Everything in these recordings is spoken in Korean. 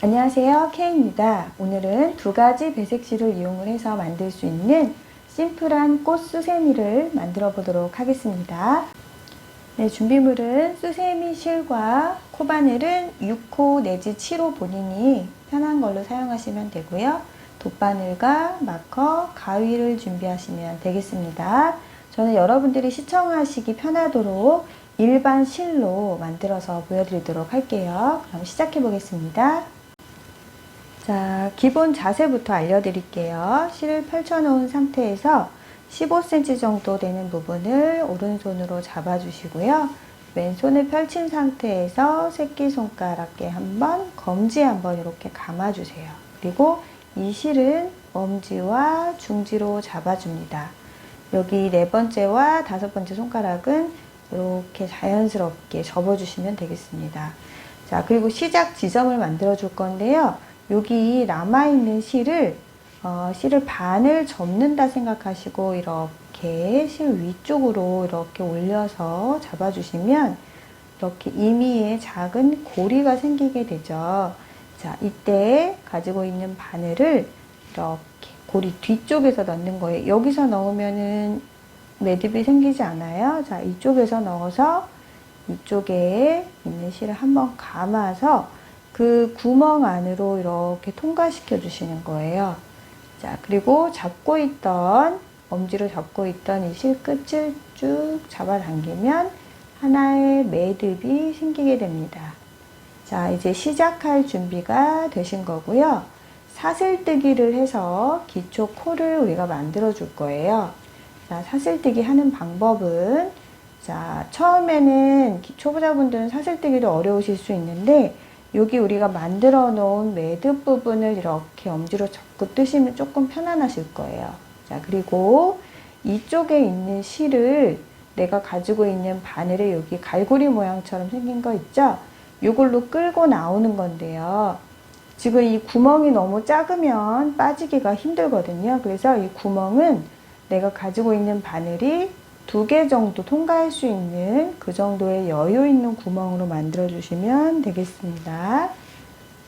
안녕하세요. K입니다. 오늘은 두 가지 배색실을 이용을 해서 만들 수 있는 심플한 꽃 수세미를 만들어 보도록 하겠습니다. 네, 준비물은 수세미 실과 코바늘은 6호 내지 7호 본인이 편한 걸로 사용하시면 되고요. 돗바늘과 마커, 가위를 준비하시면 되겠습니다. 저는 여러분들이 시청하시기 편하도록 일반 실로 만들어서 보여드리도록 할게요. 그럼 시작해 보겠습니다. 자, 기본 자세부터 알려드릴게요. 실을 펼쳐놓은 상태에서 15cm 정도 되는 부분을 오른손으로 잡아주시고요. 왼손을 펼친 상태에서 새끼손가락에 한번, 검지 한번 이렇게 감아주세요. 그리고 이 실은 엄지와 중지로 잡아줍니다. 여기 네 번째와 다섯 번째 손가락은 이렇게 자연스럽게 접어주시면 되겠습니다. 자, 그리고 시작 지점을 만들어 줄 건데요. 여기 남아있는 실을 어, 실을 반을 접는다 생각하시고 이렇게 실 위쪽으로 이렇게 올려서 잡아주시면 이렇게 이미의 작은 고리가 생기게 되죠. 자, 이때 가지고 있는 바늘을 이렇게 고리 뒤쪽에서 넣는 거예요. 여기서 넣으면은 매듭이 생기지 않아요. 자, 이쪽에서 넣어서 이쪽에 있는 실을 한번 감아서 그 구멍 안으로 이렇게 통과시켜 주시는 거예요. 자, 그리고 잡고 있던, 엄지로 잡고 있던 이 실 끝을 쭉 잡아당기면 하나의 매듭이 생기게 됩니다. 자, 이제 시작할 준비가 되신 거고요. 사슬뜨기를 해서 기초 코를 우리가 만들어 줄 거예요. 자, 사슬뜨기 하는 방법은 자, 처음에는 초보자분들은 사슬뜨기도 어려우실 수 있는데 여기 우리가 만들어 놓은 매듭 부분을 이렇게 엄지로 잡고 뜨시면 조금 편안하실 거예요. 자, 그리고 이쪽에 있는 실을 내가 가지고 있는 바늘에 여기 갈고리 모양처럼 생긴 거 있죠? 이걸로 끌고 나오는 건데요. 지금 이 구멍이 너무 작으면 빠지기가 힘들거든요. 그래서 이 구멍은 내가 가지고 있는 바늘이 두 개 정도 통과할 수 있는 그 정도의 여유 있는 구멍으로 만들어 주시면 되겠습니다.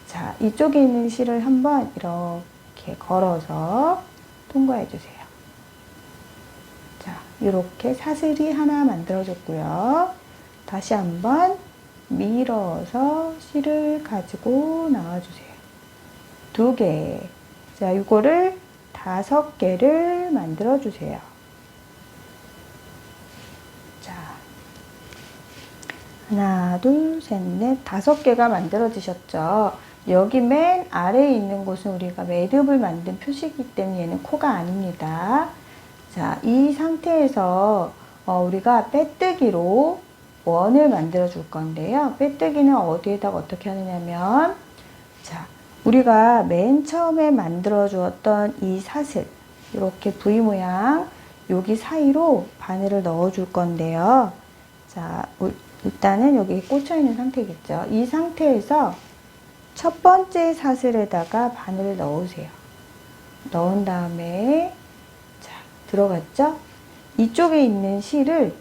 자, 이쪽에 있는 실을 한번 이렇게 걸어서 통과해 주세요. 자, 이렇게 사슬이 하나 만들어 줬고요. 다시 한번 밀어서 실을 가지고 나와 주세요. 두 개. 자, 이거를 다섯 개를 만들어 주세요. 하나, 둘, 셋, 넷, 다섯 개가 만들어지셨죠? 여기 맨 아래에 있는 곳은 우리가 매듭을 만든 표시이기 때문에 얘는 코가 아닙니다. 자, 이 상태에서 어, 우리가 빼뜨기로 원을 만들어 줄 건데요. 빼뜨기는 어디에다가 어떻게 하느냐면, 자, 우리가 맨 처음에 만들어 주었던 이 사슬, 이렇게 V 모양, 여기 사이로 바늘을 넣어 줄 건데요. 자, 일단은 여기 꽂혀 있는 상태겠죠. 이 상태에서 첫 번째 사슬에다가 바늘을 넣으세요. 넣은 다음에, 자, 들어갔죠? 이쪽에 있는 실을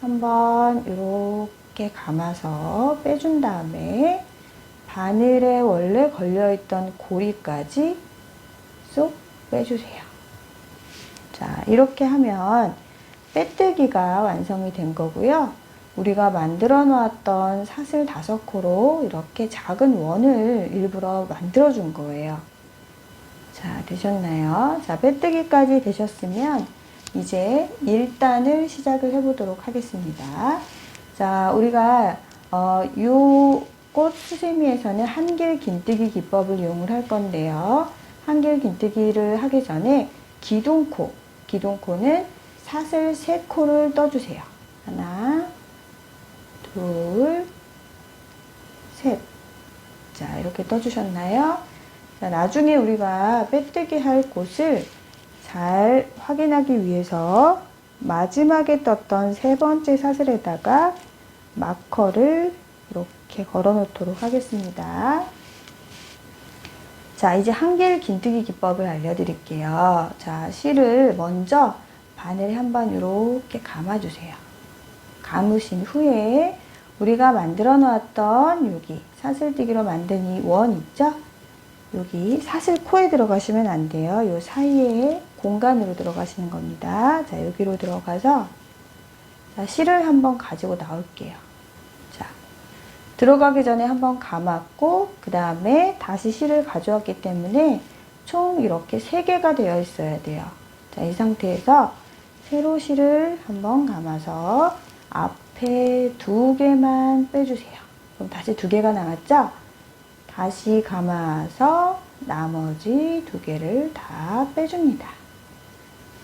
한번 이렇게 감아서 빼준 다음에 바늘에 원래 걸려있던 고리까지 쏙 빼주세요. 자, 이렇게 하면 빼뜨기가 완성이 된 거고요. 우리가 만들어 놓았던 사슬 다섯 코로 이렇게 작은 원을 일부러 만들어 준 거예요. 자, 되셨나요? 자, 빼뜨기까지 되셨으면 이제 1단을 시작을 해보도록 하겠습니다. 자, 우리가 어, 요꽃 수세미에서는 한길 긴뜨기 기법을 이용을 할 건데요. 한길 긴뜨기를 하기 전에 기둥코, 기둥코는 사슬 3코를 떠주세요. 하나, 둘, 셋. 자, 이렇게 떠주셨나요? 자, 나중에 우리가 빼뜨기 할 곳을 잘 확인하기 위해서 마지막에 떴던 세 번째 사슬에다가 마커를 이렇게 걸어 놓도록 하겠습니다. 자, 이제 한길 긴뜨기 기법을 알려드릴게요. 자, 실을 먼저 바늘에 한번 이렇게 감아주세요. 감으신 후에 우리가 만들어 놓았던 여기 사슬뜨기로 만든 이 원 있죠? 여기 사슬 코에 들어가시면 안 돼요. 요 사이에 공간으로 들어가시는 겁니다. 자, 여기로 들어가서 자, 실을 한번 가지고 나올게요. 자, 들어가기 전에 한번 감았고 그 다음에 다시 실을 가져왔기 때문에 총 이렇게 3개가 되어 있어야 돼요. 자, 이 상태에서 세로 실을 한번 감아서 앞 에 두 개만 빼주세요. 그럼 다시 두 개가 나왔죠? 다시 감아서 나머지 두 개를 다 빼줍니다.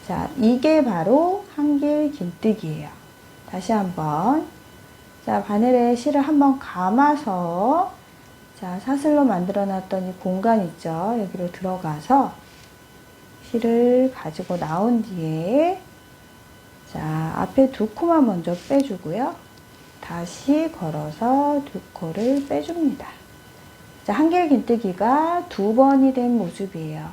자, 이게 바로 한길 긴뜨기예요. 다시 한번. 자, 바늘에 실을 한번 감아서 자, 사슬로 만들어 놨던 이 공간 있죠? 여기로 들어가서 실을 가지고 나온 뒤에 자, 앞에 두 코만 먼저 빼주고요. 다시 걸어서 두 코를 빼줍니다. 자, 한길 긴뜨기가 두 번이 된 모습이에요.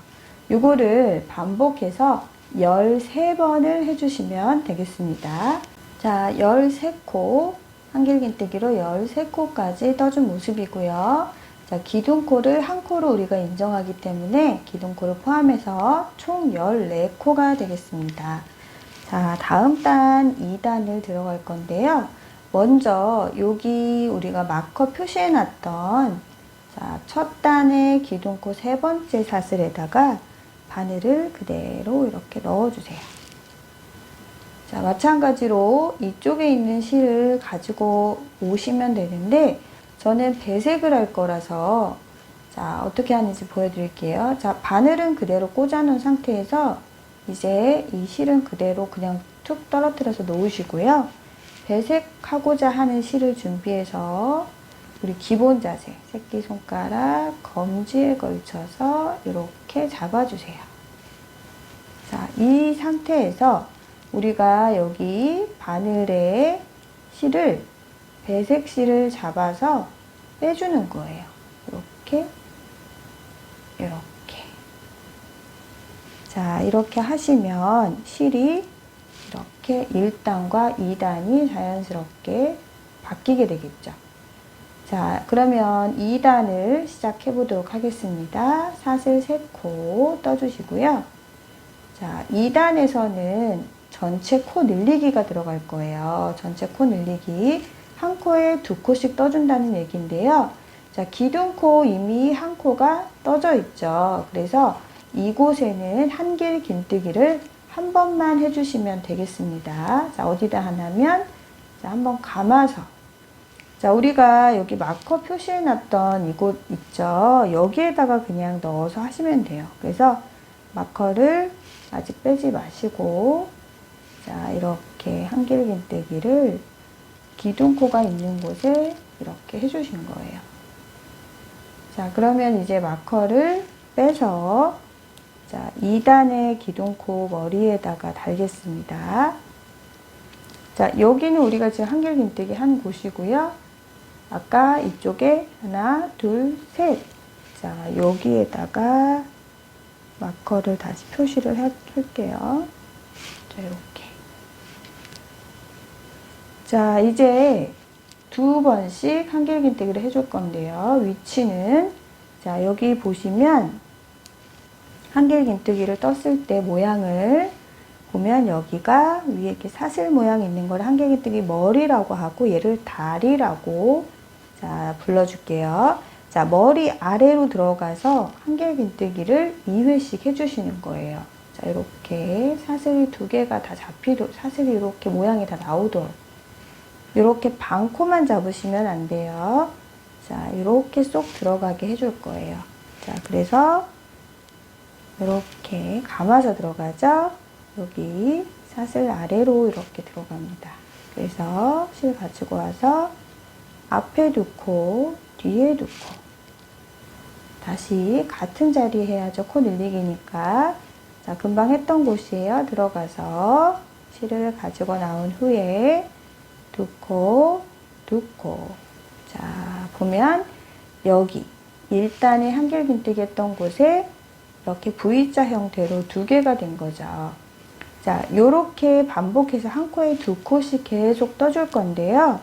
요거를 반복해서 13번을 해주시면 되겠습니다. 자, 13코, 한길 긴뜨기로 13코까지 떠준 모습이고요. 자, 기둥코를 한 코로 우리가 인정하기 때문에 기둥코를 포함해서 총 14코가 되겠습니다. 자, 다음 단 2단을 들어갈 건데요. 먼저 여기 우리가 마커 표시해 놨던 자, 첫 단의 기둥코 세 번째 사슬에다가 바늘을 그대로 이렇게 넣어주세요. 자, 마찬가지로 이쪽에 있는 실을 가지고 오시면 되는데 저는 배색을 할 거라서 자, 어떻게 하는지 보여드릴게요. 자, 바늘은 그대로 꽂아 놓은 상태에서 이제 이 실은 그대로 그냥 툭 떨어뜨려서 놓으시고요. 배색하고자 하는 실을 준비해서 우리 기본 자세, 새끼손가락, 검지에 걸쳐서 이렇게 잡아주세요. 자, 이 상태에서 우리가 여기 바늘에 실을, 배색 실을 잡아서 빼주는 거예요. 이렇게, 이렇게. 자, 이렇게 하시면 실이 이렇게 1단과 2단이 자연스럽게 바뀌게 되겠죠. 자, 그러면 2단을 시작해 보도록 하겠습니다. 사슬 3코 떠주시고요. 자, 2단에서는 전체 코 늘리기가 들어갈 거예요. 전체 코 늘리기. 한 코에 두 코씩 떠준다는 얘기인데요. 자, 기둥코 이미 한 코가 떠져 있죠. 그래서 이곳에는 한길 긴뜨기를 한 번만 해주시면 되겠습니다. 자, 어디다 하냐면, 자, 한번 감아서. 자, 우리가 여기 마커 표시해놨던 이곳 있죠? 여기에다가 그냥 넣어서 하시면 돼요. 그래서 마커를 아직 빼지 마시고, 자, 이렇게 한길 긴뜨기를 기둥코가 있는 곳에 이렇게 해주신 거예요. 자, 그러면 이제 마커를 빼서 자, 2단의 기둥코 머리에다가 달겠습니다. 자, 여기는 우리가 지금 한길 긴뜨기 한 곳이고요. 아까 이쪽에 하나, 둘, 셋. 자, 여기에다가 마커를 다시 표시를 할게요. 자, 이렇게. 자, 이제 두 번씩 한길 긴뜨기를 해줄 건데요. 위치는 자, 여기 보시면 한길 긴뜨기를 떴을 때 모양을 보면 여기가 위에 이렇게 사슬 모양 있는 걸 한길 긴뜨기 머리라고 하고 얘를 다리라고 자 불러줄게요. 자 머리 아래로 들어가서 한길 긴뜨기를 2회씩 해주시는 거예요. 자 이렇게 사슬이 두 개가 다 잡히도록 사슬이 이렇게 모양이 다 나오도록 이렇게 반코만 잡으시면 안 돼요. 자 이렇게 쏙 들어가게 해줄 거예요. 자 그래서 이렇게 감아서 들어가죠. 여기 사슬 아래로 이렇게 들어갑니다. 그래서 실 가지고 와서 앞에 두 코, 뒤에 두 코. 다시 같은 자리 해야죠. 코 늘리기니까. 자, 금방 했던 곳이에요. 들어가서 실을 가지고 나온 후에 두 코, 두 코. 자, 보면 여기 1단에 한길 긴뜨기 했던 곳에 이렇게 V자 형태로 두 개가 된 거죠. 자, 요렇게 반복해서 한 코에 두 코씩 계속 떠줄 건데요.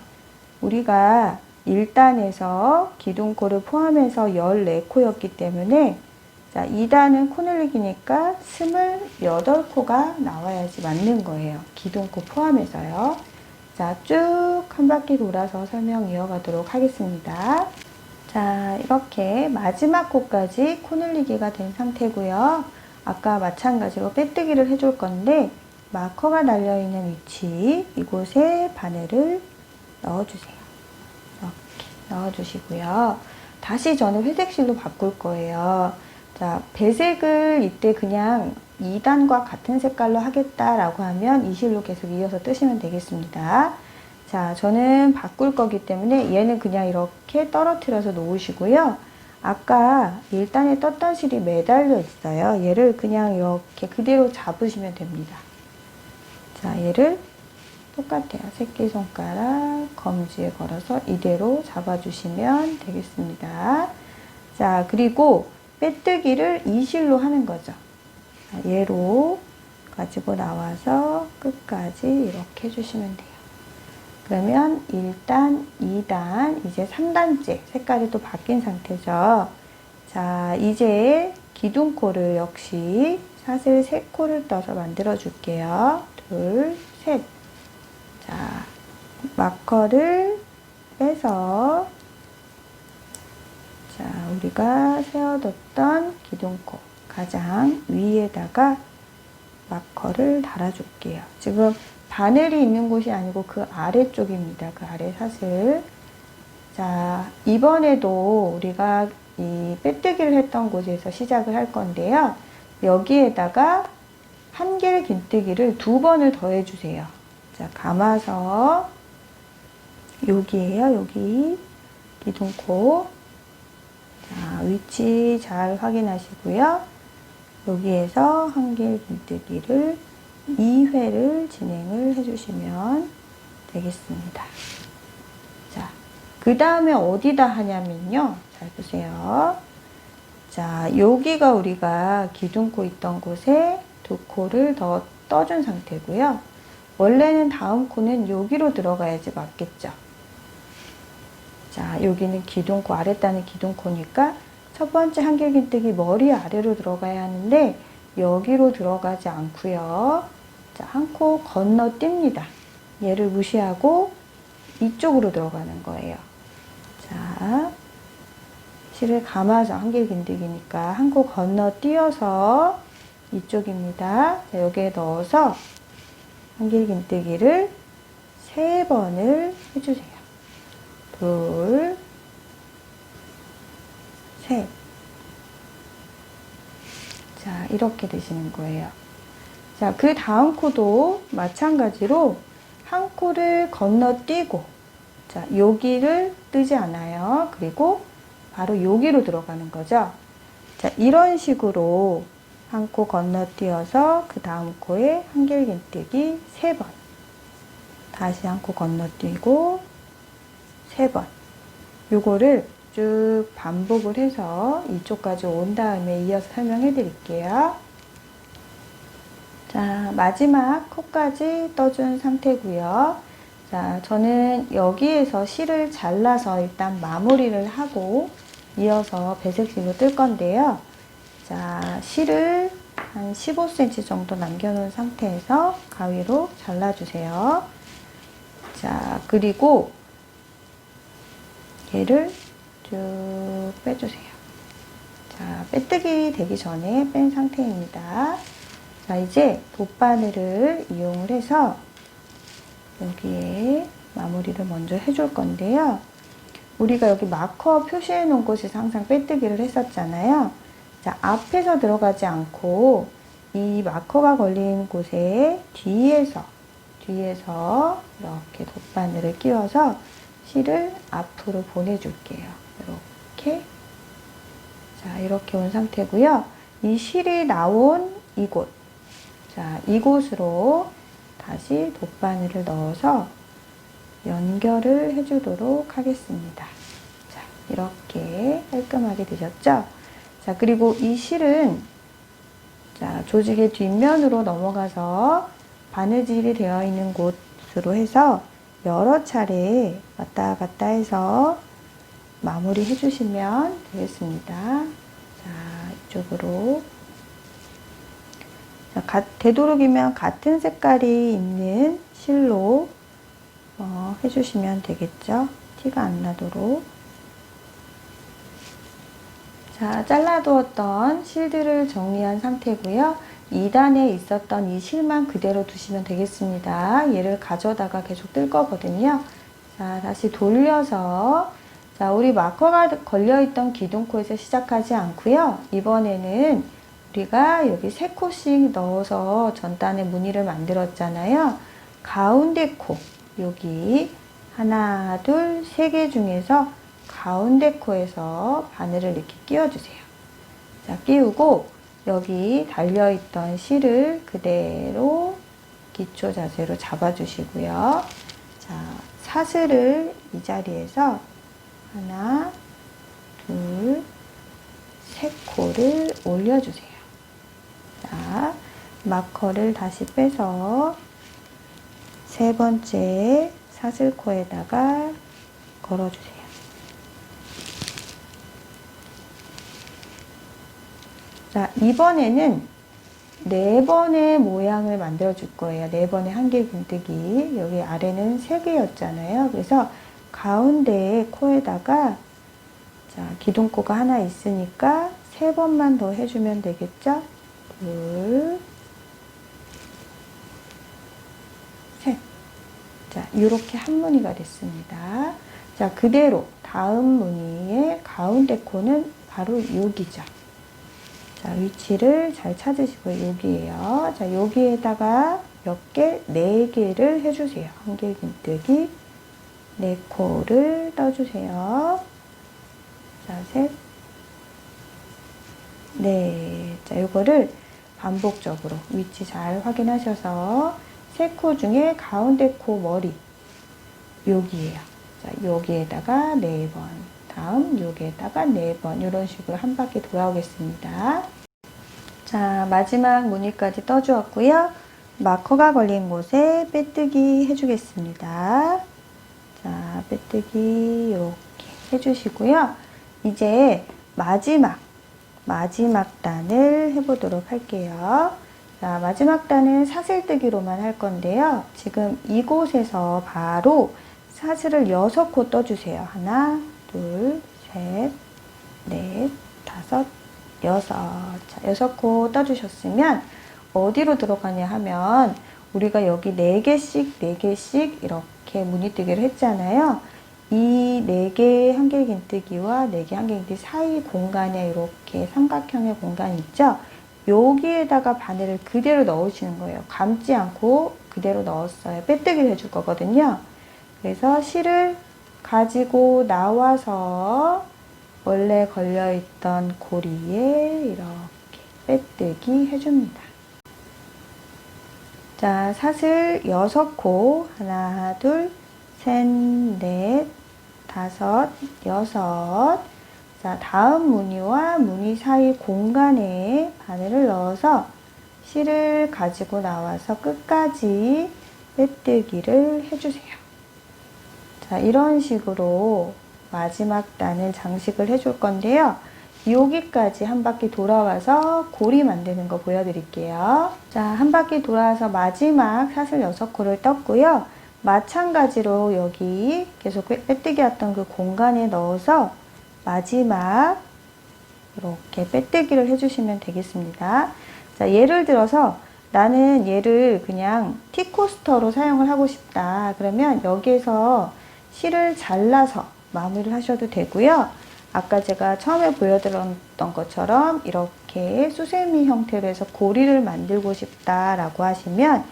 우리가 1단에서 기둥코를 포함해서 14코였기 때문에 자, 2단은 코 늘리기니까 28코가 나와야지 맞는 거예요. 기둥코 포함해서요. 자, 쭉 한 바퀴 돌아서 설명 이어가도록 하겠습니다. 자, 이렇게 마지막 코까지 코늘리기가 된 상태고요. 아까 마찬가지로 빼뜨기를 해줄 건데 마커가 달려있는 위치 이곳에 바늘을 넣어주세요. 이렇게 넣어주시고요. 다시 저는 회색실로 바꿀 거예요. 자, 배색을 이때 그냥 2단과 같은 색깔로 하겠다라고 하면 이 실로 계속 이어서 뜨시면 되겠습니다. 자, 저는 바꿀 거기 때문에 얘는 그냥 이렇게 떨어뜨려서 놓으시고요. 아까 1단에 떴던 실이 매달려 있어요. 얘를 그냥 이렇게 그대로 잡으시면 됩니다. 자, 얘를 똑같아요. 새끼손가락 검지에 걸어서 이대로 잡아주시면 되겠습니다. 자, 그리고 빼뜨기를 이 실로 하는 거죠. 자, 얘로 가지고 나와서 끝까지 이렇게 해주시면 돼요. 그러면 1단, 2단, 이제 3단째 색깔이 또 바뀐 상태죠. 자, 이제 기둥코를 역시 사슬 3코를 떠서 만들어 줄게요. 둘, 셋. 자, 마커를 빼서 자, 우리가 세워뒀던 기둥코 가장 위에다가 마커를 달아줄게요. 지금 바늘이 있는 곳이 아니고 그 아래쪽입니다. 그 아래 사슬. 자, 이번에도 우리가 이 빼뜨기를 했던 곳에서 시작을 할 건데요. 여기에다가 한길 긴뜨기를 두 번을 더해 주세요. 자, 감아서 여기에요. 여기 기둥코. 자, 위치 잘 확인하시고요. 여기에서 한길 긴뜨기를 2회를 진행을 해주시면 되겠습니다. 자, 그 다음에 어디다 하냐면요. 잘 보세요. 자, 여기가 우리가 기둥코 있던 곳에 두 코를 더 떠준 상태고요. 원래는 다음 코는 여기로 들어가야지 맞겠죠. 자, 여기는 기둥코, 아랫단은 기둥코니까 첫 번째 한길긴뜨기 머리 아래로 들어가야 하는데 여기로 들어가지 않고요. 자, 한 코 건너뜁니다. 얘를 무시하고 이쪽으로 들어가는 거예요. 자, 실을 감아서 한길긴뜨기니까 한 코 건너뛰어서 이쪽입니다. 자, 여기에 넣어서 한길 긴뜨기를 세 번을 해주세요. 둘, 셋. 자, 이렇게 되시는 거예요. 자, 그 다음 코도 마찬가지로 한 코를 건너뛰고, 자, 여기를 뜨지 않아요. 그리고 바로 여기로 들어가는 거죠. 자, 이런 식으로 한 코 건너뛰어서 그 다음 코에 한길긴뜨기 세 번. 다시 한 코 건너뛰고 세 번. 요거를 쭉 반복을 해서 이쪽까지 온 다음에 이어서 설명해 드릴게요. 자, 마지막 코까지 떠준 상태고요. 자, 저는 여기에서 실을 잘라서 일단 마무리를 하고 이어서 배색실로 뜰 건데요. 자, 실을 한 15cm 정도 남겨놓은 상태에서 가위로 잘라주세요. 자, 그리고 얘를 쭉 빼주세요. 자, 빼뜨기 되기 전에 뺀 상태입니다. 자, 이제 돗바늘을 이용을 해서 여기에 마무리를 먼저 해줄 건데요. 우리가 여기 마커 표시해 놓은 곳에서 항상 빼뜨기를 했었잖아요. 자, 앞에서 들어가지 않고 이 마커가 걸린 곳에 뒤에서, 뒤에서 이렇게 돗바늘을 끼워서 실을 앞으로 보내줄게요. 이렇게. 자, 이렇게 온 상태고요. 이 실이 나온 이곳. 자, 이곳으로 다시 돗바늘을 넣어서 연결을 해주도록 하겠습니다. 자, 이렇게 깔끔하게 되셨죠? 자, 그리고 이 실은 자, 조직의 뒷면으로 넘어가서 바느질이 되어 있는 곳으로 해서 여러 차례 왔다 갔다 해서 마무리 해주시면 되겠습니다. 자, 이쪽으로. 자, 가, 되도록이면 같은 색깔이 있는 실로 어, 해주시면 되겠죠. 티가 안 나도록. 자, 잘라두었던 실들을 정리한 상태고요. 2단에 있었던 이 실만 그대로 두시면 되겠습니다. 얘를 가져다가 계속 뜰 거거든요. 자, 다시 돌려서 자, 우리 마커가 걸려있던 기둥코에서 시작하지 않고요. 이번에는 우리가 여기 세 코씩 넣어서 전단에 무늬를 만들었잖아요. 가운데 코, 여기 하나, 둘, 세 개 중에서 가운데 코에서 바늘을 이렇게 끼워주세요. 자, 끼우고 여기 달려있던 실을 그대로 기초 자세로 잡아주시고요. 자, 사슬을 이 자리에서 하나, 둘, 세 코를 올려주세요. 자, 마커를 다시 빼서 세 번째 사슬코에다가 걸어주세요. 자, 이번에는 네 번의 모양을 만들어 줄 거예요. 네 번의 한길 균뜨기. 여기 아래는 세 개였잖아요. 그래서 가운데 코에다가 자, 기둥코가 하나 있으니까 세 번만 더 해주면 되겠죠? 둘, 셋. 자, 이렇게 한 무늬가 됐습니다. 자, 그대로 다음 무늬의 가운데 코는 바로 여기죠. 자, 위치를 잘 찾으시고요. 여기에요. 자, 여기에다가 몇 개? 네 개를 해주세요. 한길 긴뜨기. 네 코를 떠주세요. 자, 셋. 네. 자, 요거를 반복적으로 위치 잘 확인하셔서 세 코 중에 가운데 코 머리. 여기에요. 자, 여기에다가 네 번. 다음 여기에다가 네 번. 이런 식으로 한 바퀴 돌아오겠습니다. 자, 마지막 무늬까지 떠주었고요. 마커가 걸린 곳에 빼뜨기 해주겠습니다. 자, 빼뜨기 이렇게 해주시고요. 이제 마지막, 마지막 단을 해보도록 할게요. 자, 마지막 단은 사슬뜨기로만 할 건데요. 지금 이곳에서 바로 사슬을 6코 떠주세요. 하나, 둘, 셋, 넷, 다섯, 여섯. 자, 여섯 코 떠주셨으면 어디로 들어가냐 하면 우리가 여기 네 개씩, 네 개씩 이렇게 무늬뜨기를 했잖아요. 이 네 개의 한길 긴뜨기와 네 개 한길 긴뜨기 사이 공간에 이렇게 삼각형의 공간이 있죠. 여기에다가 바늘을 그대로 넣으시는 거예요. 감지 않고 그대로 넣었어요. 빼뜨기를 해줄 거거든요. 그래서 실을 가지고 나와서 원래 걸려있던 고리에 이렇게 빼뜨기 해줍니다. 자, 사슬 6코, 하나, 둘, 셋, 넷, 다섯, 여섯. 자, 다음 무늬와 무늬 사이 공간에 바늘을 넣어서 실을 가지고 나와서 끝까지 빼뜨기를 해주세요. 자, 이런 식으로 마지막 단을 장식을 해줄 건데요. 여기까지 한 바퀴 돌아와서 고리 만드는 거 보여드릴게요. 자, 한 바퀴 돌아와서 마지막 사슬 6코를 떴고요. 마찬가지로 여기 계속 빼뜨기 했던 그 공간에 넣어서 마지막 이렇게 빼뜨기를 해주시면 되겠습니다. 자, 예를 들어서 나는 얘를 그냥 티코스터로 사용을 하고 싶다. 그러면 여기에서 실을 잘라서 마무리를 하셔도 되고요. 아까 제가 처음에 보여드렸던 것처럼 이렇게 수세미 형태로 해서 고리를 만들고 싶다라고 하시면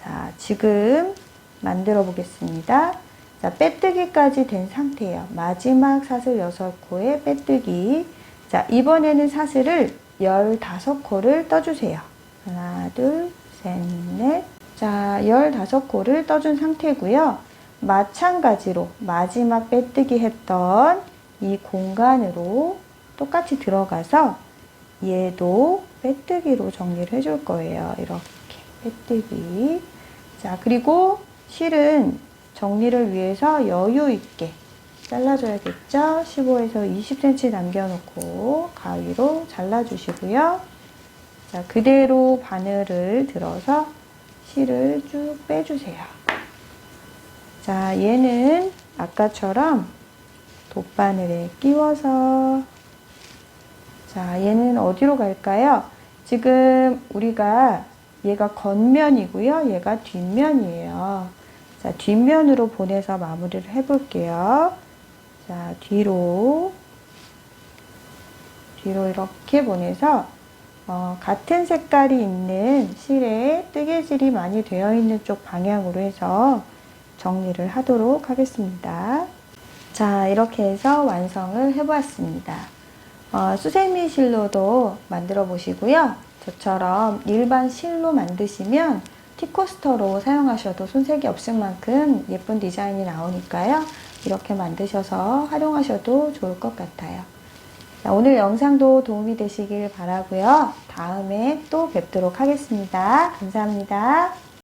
자, 지금 만들어 보겠습니다. 자, 빼뜨기까지 된 상태예요. 마지막 사슬 6코에 빼뜨기. 자, 이번에는 사슬을 15코를 떠주세요. 하나, 둘, 셋, 넷. 자, 15코를 떠준 상태고요. 마찬가지로 마지막 빼뜨기 했던 이 공간으로 똑같이 들어가서 얘도 빼뜨기로 정리를 해줄 거예요. 이렇게 빼뜨기. 자, 그리고 실은 정리를 위해서 여유 있게 잘라줘야겠죠? 15에서 20cm 남겨놓고 가위로 잘라주시고요. 자, 그대로 바늘을 들어서 실을 쭉 빼주세요. 자, 얘는 아까처럼 돗바늘에 끼워서 자, 얘는 어디로 갈까요? 지금 우리가 얘가 겉면이고요. 얘가 뒷면이에요. 자, 뒷면으로 보내서 마무리를 해볼게요. 자, 뒤로, 뒤로 이렇게 보내서, 어, 같은 색깔이 있는 실에 뜨개질이 많이 되어 있는 쪽 방향으로 해서 정리를 하도록 하겠습니다. 자, 이렇게 해서 완성을 해보았습니다. 어, 수세미 실로도 만들어 보시고요. 저처럼 일반 실로 만드시면 티코스터로 사용하셔도 손색이 없을 만큼 예쁜 디자인이 나오니까요. 이렇게 만드셔서 활용하셔도 좋을 것 같아요. 자, 오늘 영상도 도움이 되시길 바라고요. 다음에 또 뵙도록 하겠습니다. 감사합니다.